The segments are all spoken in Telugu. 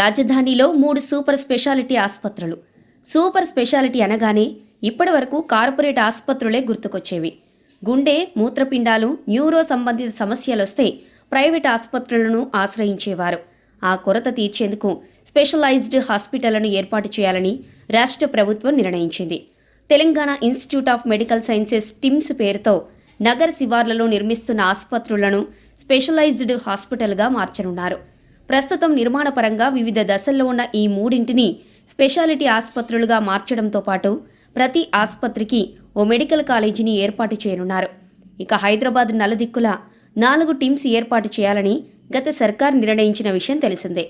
రాజధానిలో మూడు సూపర్ స్పెషాలిటీ ఆసుపత్రులు. సూపర్ స్పెషాలిటీ అనగానే ఇప్పటివరకు కార్పొరేట్ ఆసుపత్రులే గుర్తుకొచ్చేవి. గుండె మూత్రపిండాలు న్యూరో సంబంధిత సమస్యలొస్తే ప్రైవేట్ ఆసుపత్రులను ఆశ్రయించేవారు. ఆ కొరత తీర్చేందుకు స్పెషలైజ్డ్ హాస్పిటళ్ళను ఏర్పాటు చేయాలని రాష్ట్ర ప్రభుత్వం నిర్ణయించింది. Telangana institute of medical sciences TIMS పేరుతో నగర శివార్లలో నిర్మిస్తున్న ఆసుపత్రులను స్పెషలైజ్డ్ హాస్పిటల్గా మార్చనున్నారు. ప్రస్తుతం నిర్మాణపరంగా వివిధ దశల్లో ఉన్న ఈ మూడింటిని స్పెషాలిటీ ఆసుపత్రులుగా మార్చడంతో పాటు ప్రతి ఆసుపత్రికి ఓ మెడికల్ కాలేజీని ఏర్పాటు చేయనున్నారు. ఇక హైదరాబాద్ నలుదిక్కుల నాలుగు టీమ్స్ ఏర్పాటు చేయాలని గత సర్కార్ నిర్ణయించిన విషయం తెలిసిందే.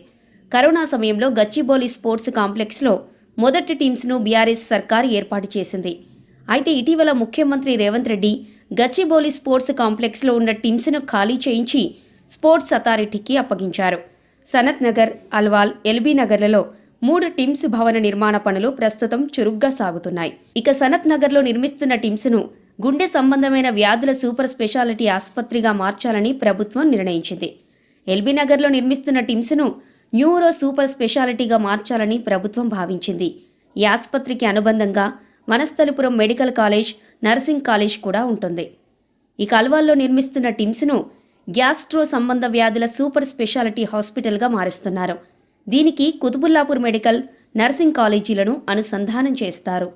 కరోనా సమయంలో గచ్చిబౌలి స్పోర్ట్స్ కాంప్లెక్స్లో మొదటి టీమ్స్ను బీఆర్ఎస్ సర్కార్ ఏర్పాటు చేసింది. అయితే ఇటీవల ముఖ్యమంత్రి రేవంత్ రెడ్డి గచ్చిబౌలి స్పోర్ట్స్ కాంప్లెక్స్లో ఉన్న టీమ్స్ను ఖాళీ చేయించి స్పోర్ట్స్ అథారిటీకి అప్పగించారు. సనత్ నగర్ అల్వాల్ ఎల్బీ నగర్లలో మూడు టిమ్స్ భవన నిర్మాణ పనులు ప్రస్తుతం చురుగ్గా సాగుతున్నాయి. ఇక సనత్ నగర్లో నిర్మిస్తున్న టిమ్స్ను గుండె సంబంధమైన వ్యాధుల సూపర్ స్పెషాలిటీ ఆసుపత్రిగా మార్చాలని ప్రభుత్వం నిర్ణయించింది. ఎల్బీ నగర్లో నిర్మిస్తున్న టిమ్స్ను న్యూరో సూపర్ స్పెషాలిటీగా మార్చాలని ప్రభుత్వం భావించింది. ఈ ఆసుపత్రికి అనుబంధంగా Manasthalipuram medical college nursing college కూడా ఉంటుంది. ఈ కల్వాల్లో నిర్మిస్తున్న టిమ్స్ను గ్యాస్ట్రో సంబంధ వ్యాధుల సూపర్ స్పెషాలిటీ హాస్పిటల్గా మారుస్తున్నారు. దీనికి కుతుబుల్లాపూర్ మెడికల్ నర్సింగ్ కాలేజీలను అనుసంధానం చేస్తారు.